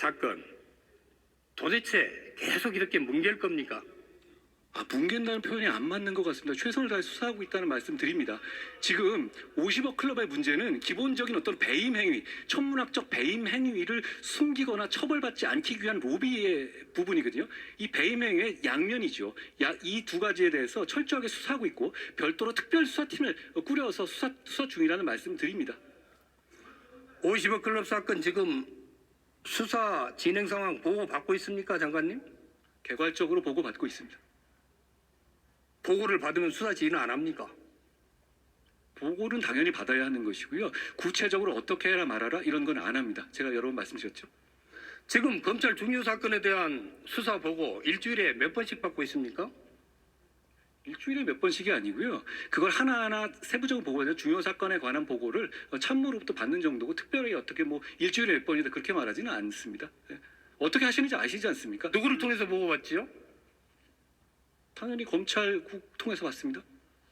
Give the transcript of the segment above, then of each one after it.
사건 도대체 계속 이렇게 뭉갤 겁니까? 아, 뭉갠다는 표현이 안 맞는 것 같습니다. 최선을 다해 수사하고 있다는 말씀 드립니다. 지금 50억 클럽의 문제는 기본적인 어떤 배임 행위, 천문학적 배임 행위를 숨기거나 처벌받지 않기 위한 로비의 부분이거든요. 이 배임 행위의 양면이죠. 이 두 가지에 대해서 철저하게 수사하고 있고 별도로 특별 수사팀을 꾸려서 수사, 수사 중이라는 말씀 드립니다. 50억 클럽 사건 지금 수사 진행 상황 보고 받고 있습니까, 장관님? 개괄적으로 보고받고 있습니다. 보고를 받으면 수사 지휘는 안 합니까? 보고는 당연히 받아야 하는 것이고요. 구체적으로 어떻게 해라 말아라 이런 건 안 합니다. 제가 여러 번 말씀드렸죠. 지금 검찰 중요 사건에 대한 수사 보고 일주일에 몇 번씩 받고 있습니까? 일주일에 몇 번씩이 아니고요. 그걸 하나하나 세부적으로 보고하죠. 중요 사건에 관한 보고를 참모로부터 받는 정도고 특별히 어떻게 뭐 일주일에 몇 번이다 그렇게 말하지는 않습니다. 예. 어떻게 하시는지 아시지 않습니까? 누구를 통해서 보고받지요? 당연히 검찰국 통해서 받습니다.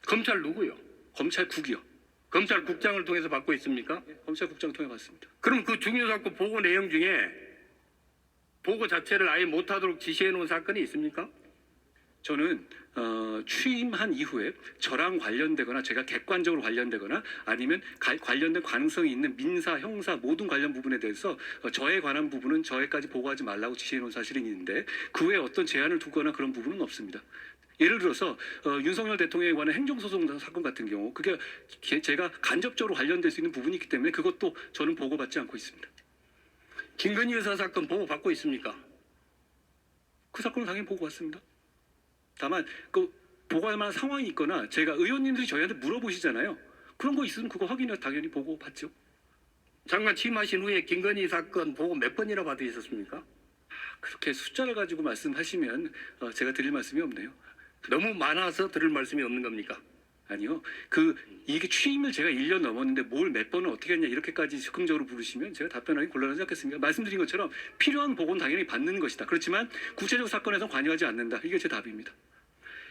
검찰 누구요? 검찰국이요. 검찰국장을 통해서 받고 있습니까? 예, 검찰국장 통해 받습니다. 그럼 그 중요 사건 보고 내용 중에 보고 자체를 아예 못하도록 지시해 놓은 사건이 있습니까? 저는 어, 취임한 이후에 저랑 관련되거나 제가 객관적으로 관련되거나 아니면 가- 관련된 가능성이 있는 민사, 형사 모든 관련 부분에 대해서 어, 저에 관한 부분은 저에까지 보고하지 말라고 지시해 놓은 사실이 있는데 그 외에 어떤 제한을 두거나 그런 부분은 없습니다. 예를 들어서 어, 윤석열 대통령에 관한 행정소송 사건 같은 경우 그게 게- 제가 간접적으로 관련될 수 있는 부분이 있기 때문에 그것도 저는 보고받지 않고 있습니다. 김건희 여사 사건 보고 받고 있습니까? 그 사건은 당연히 보고받습니다. 다만 그 보고할 만한 상황이 있거나 제가 의원님들이 저희한테 물어보시잖아요. 그런 거 있으면 그거 확인해 당연히 보고 받죠. 장관 취임하신 후에 김건희 사건 보고 몇 번이나 받으셨습니까? 그렇게 숫자를 가지고 말씀하시면 어, 제가 드릴 말씀이 없네요. 너무 많아서 들을 말씀이 없는 겁니까? 아니요. 그 이게 취임을 제가 1년 넘었는데 뭘 몇 번을 어떻게 했냐 이렇게까지 즉흥적으로 부르시면 제가 답변하기 곤란하지 않겠습니까? 말씀드린 것처럼 필요한 보고는 당연히 받는 것이다. 그렇지만 구체적 사건에서 관여하지 않는다. 이게 제 답입니다.